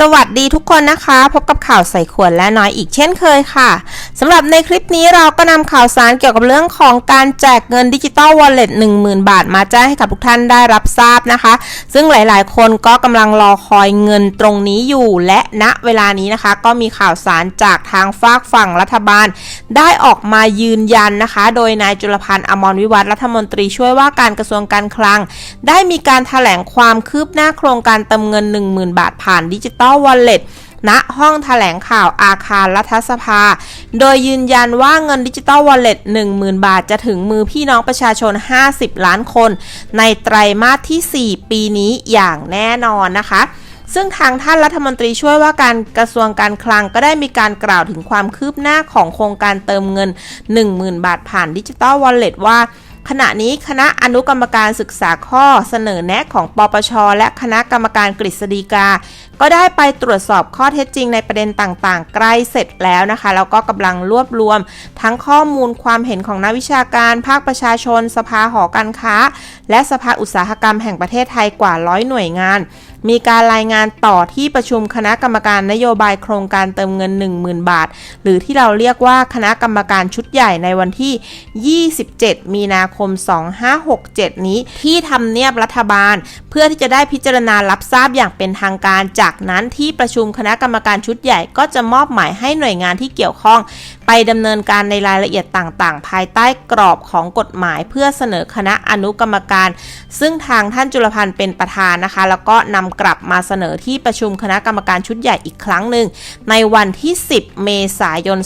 สวัสดีทุกคนนะคะ พบกับข่าวใส่ขวดและน้อยอีกเช่นเคยค่ะสำหรับในคลิปนี้เราก็นำข่าวสารเกี่ยวกับเรื่องของการแจกเงินดิจิตอลวอลเล็ต10,000 บาท มาแจ้งให้กับทุกท่านได้รับทราบนะคะ ซึ่งหลายๆ คนก็กำลังรอคอยเงินตรงนี้อยู่ และณเวลานี้นะคะ ก็มีข่าวสารจากทางฝากฝั่งรัฐบาล ได้ออกมายืนยันนะคะ โดยนายจุลพันธ์อมรวิวัฒรัฐมนตรีช่วยว่าการกระทรวงการคลัง ได้มีการแถลงความคืบหน้าโครงการเติมเงิน 10,000 บาทผ่านดิจิตอลวอลเล็ตณห้องถแถลงข่าวอาคารรัฐสภา โดยยืนยันว่าเงินดิจิตอลวอลเล็ต10,000 บาทจะถึงมือพี่น้องประชาชน 50 ล้านคน ในไตรมาสที่ 4 ปีนี้อย่างแน่นอนนะคะ ซึ่งทางท่านรัฐมนตรีช่วยว่าการกระทรวงการคลังก็ได้มีการกล่าวถึงความคืบหน้าของโครงการเติมเงิน 10,000 บาทผ่านดิจิตอลวอลเล็ตว่า ขณะนี้คณะอนุกรรมการศึกษาข้อเสนอแนะของปปช และคณะกรรมการกฤษฎีกา ก็ได้ไปตรวจสอบข้อเท็จจริงในประเด็นต่างๆ ใกล้เสร็จแล้วนะคะแล้วก็กำลังรวบรวม ทั้งข้อมูลความเห็นของนักวิชาการ ภาคประชาชน สภาหอการค้า และสภาอุตสาหกรรมแห่งประเทศไทยกว่าร้อยหน่วยงาน มีการรายงานต่อที่ประชุมคณะกรรมการนโยบายโครงการเติมเงิน 10,000 บาท หรือที่เราเรียกว่าคณะกรรมการชุดใหญ่ในวันที่ 27 มีนาคม 2567 นี้ ที่ทำเนียบรัฐบาล เพื่อที่จะได้พิจารณารับทราบอย่างเป็นทางการ จากนั้นที่ประชุมคณะกรรมการชุดใหญ่ก็จะมอบหมายให้หน่วยงานที่เกี่ยวข้อง ไปดำเนินการในรายละเอียดต่างๆ ภายใต้กรอบของกฎหมายเพื่อเสนอคณะอนุกรรมการ ซึ่งทางท่านจุลพันธ์เป็นประธานนะคะ แล้วก็นำกลับมาเสนอที่ประชุมคณะกรรมการชุดใหญ่อีกครั้งหนึ่ง ในวันที่ 10 เมษายน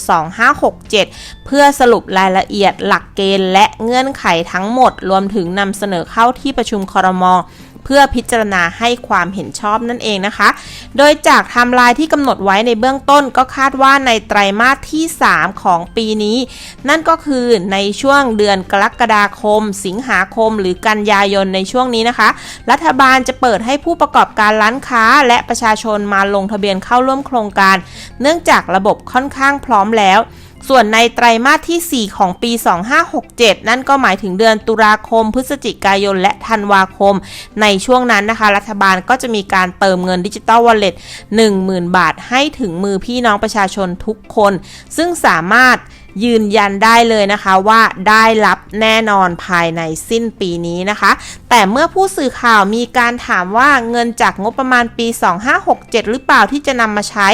2567 เพื่อสรุปรายละเอียดหลักเกณฑ์ และเงื่อนไขทั้งหมด รวมถึงนำเสนอเข้าที่ประชุมครมเพื่อพิจารณาให้ความเห็นชอบนั่นเองนะคะ โดยจากไทม์ไลน์ที่กำหนดไว้ในเบื้องต้นก็คาดว่าในไตรมาสที่ 3 ของปีนี้ นั่นก็คือในช่วงเดือนกรกฎาคม สิงหาคม หรือกันยายนในช่วงนี้นะคะ รัฐบาลจะเปิดให้ผู้ประกอบการร้านค้า และประชาชนมาลงทะเบียนเข้าร่วมโครงการ เนื่องจากระบบค่อนข้างพร้อมแล้ว ส่วนในไตรมาสที่ 4 ของปี 2567 นั่นก็หมายถึงเดือนตุลาคม พฤศจิกายน และธันวาคม ในช่วงนั้นนะคะ รัฐบาลก็จะมีการเติมเงินดิจิตอลวอลเล็ต10,000 บาทให้ถึงมือพี่น้องประชาชนทุกคน ซึ่งสามารถยืนยันได้เลยนะคะว่าได้รับแน่นอนภายในสิ้นปีนี้นะคะ แต่เมื่อผู้สื่อข่าวมีการถามว่าเงินจากงบประมาณปี 2567 หรือเปล่าที่จะนำมาใช้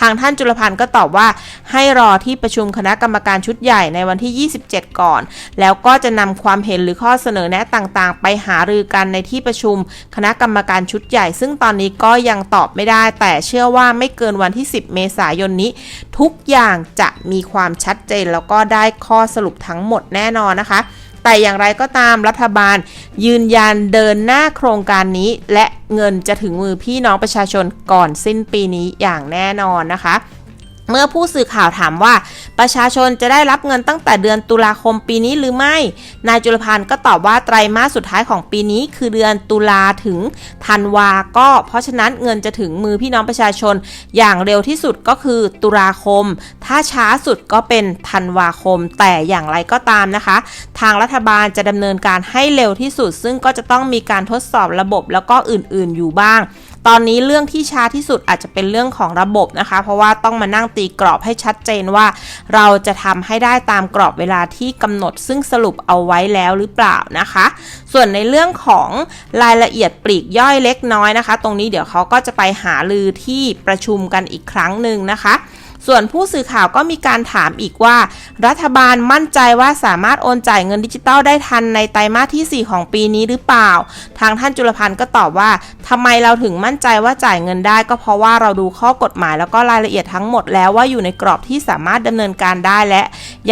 ทางท่านจุลพันธ์ก็ตอบว่าให้รอที่ประชุมคณะกรรมการชุดใหญ่ในวันที่ 27 ก่อน แล้วก็จะนำความเห็นหรือข้อเสนอแนะต่างๆ ไปหารือกันในที่ประชุมคณะกรรมการชุดใหญ่ ซึ่งตอนนี้ก็ยังตอบไม่ได้ แต่เชื่อว่าไม่เกินวันที่ 10 เมษายนนี้ ทุกอย่างจะมีความชัดเจนแล้วก็ได้ข้อสรุปทั้งหมดแน่นอนนะคะ แต่อย่างไรก็ตามรัฐบาล ยืนยันเดินหน้าโครงการนี้ และเงินจะถึงมือพี่น้องประชาชนก่อนสิ้นปีนี้อย่างแน่นอนนะคะ เมื่อผู้สื่อข่าวถามว่าประชาชนจะได้รับเงินตั้งแต่เดือนตุลาคมปีนี้หรือไม่ นายจุลพันธ์ก็ตอบว่าไตรมาสสุดท้ายของปีนี้ คือเดือนตุลาถึงธันวาก็ เพราะฉะนั้นเงินจะถึงมือพี่น้องประชาชน อย่างเร็วที่สุดก็คือตุลาคม ถ้าช้าสุดก็เป็นธันวาคม แต่อย่างไรก็ตามนะคะ ทางรัฐบาลจะดำเนินการให้เร็วที่สุด ซึ่งก็จะต้องมีการทดสอบระบบแล้วก็อื่นๆอยู่บ้าง ตอนนี้เรื่องที่ช้าที่สุดอาจจะเป็นเรื่องของระบบนะคะ เพราะว่าต้องมานั่งตีกรอบให้ชัดเจนว่า เราจะทำให้ได้ตามกรอบเวลาที่กำหนด ซึ่งสรุปเอาไว้แล้วหรือเปล่านะคะ ส่วนในเรื่องของรายละเอียดปลีกย่อยเล็กน้อยนะคะ ตรงนี้เดี๋ยวเขาก็จะไปหาลือที่ประชุมกันอีกครั้งหนึ่งนะคะ ส่วนผู้สื่อข่าวก็มีการถามอีกว่า รัฐบาลมั่นใจว่าสามารถโอนจ่ายเงินดิจิตอลได้ทันในไตรมาสที่ 4 ของปีนี้หรือเปล่า ทางท่านจุลพันธ์ก็ตอบว่าทำไมเราถึงมั่นใจว่าจ่ายเงินได้ ก็เพราะว่าเราดูข้อกฎหมายแล้วก็รายละเอียดทั้งหมดแล้วว่าอยู่ในกรอบที่สามารถดำเนินการได้และ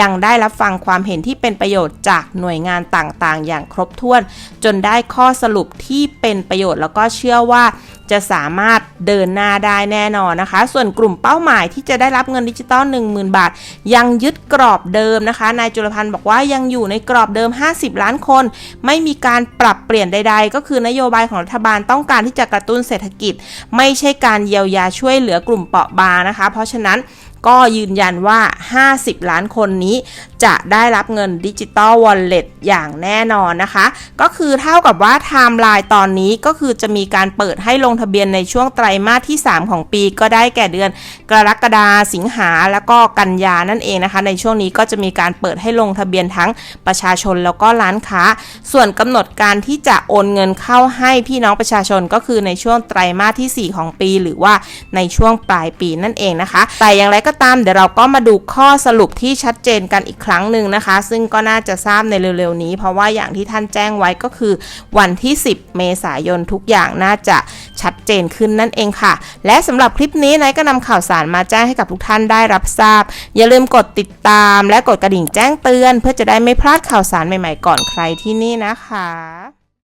ยังได้รับฟังความเห็นที่เป็นประโยชน์จากหน่วยงานต่างๆ อย่างครบถ้วน จนได้ข้อสรุปที่เป็นประโยชน์แล้วก็เชื่อว่า จะสามารถเดินหน้าได้แน่นอนนะคะ ส่วนกลุ่มเป้าหมายที่จะได้รับเงินดิจิตอล10,000 บาท ยังยึดกรอบเดิมนะคะ นายจุลพันธ์บอกว่ายังอยู่ในกรอบเดิม 50 ล้านคน ไม่มีการปรับเปลี่ยนใด ๆ ก็คือนโยบายของรัฐบาลต้องการที่จะกระตุ้นเศรษฐกิจ ไม่ใช่การเยียวยาช่วยเหลือกลุ่มเปราะบางนะคะ เพราะฉะนั้น ก็ยืนยันว่า 50 ล้านคนนี้จะได้รับเงินดิจิตอลวอลเล็ตอย่างแน่นอนนะคะ ก็คือเท่ากับว่าไทม์ไลน์ตอนนี้ก็คือจะมีการเปิดให้ลงทะเบียนในช่วงไตรมาสที่ 3 ของปีก็ได้แก่เดือน กรกฎาสิงหาแล้วก็กันยานั่นเองนะคะ ในช่วงนี้ก็จะมีการเปิดให้ลงทะเบียนทั้งประชาชนแล้วก็ร้านค้า ส่วนกำหนดการที่จะโอนเงินเข้าให้พี่น้องประชาชนก็คือในช่วงไตรมาสที่ 4 ของปี หรือว่าในช่วงปลายปีนั่นเองนะคะ แต่อย่างไรก็ก็ตามเดี๋ยวเราก็มาดูข้อสรุปที่ชัดเจนกันอีกครั้งหนึ่งนะคะ ซึ่งก็น่าจะทราบในเร็วๆนี้ เพราะว่าอย่างที่ท่านแจ้งไว้ก็คือวันที่ 10 เมษายนทุกอย่างน่าจะชัดเจนขึ้นนั่นเองค่ะ และสำหรับคลิปนี้นายก็นำข่าวสารมาแจ้งให้กับทุกท่านได้รับทราบ อย่าลืมกดติดตาม และกดกระดิ่งแจ้งเตือน เพื่อจะได้ไม่พลาดข่าวสารใหม่ๆก่อนใครที่นี่นะคะ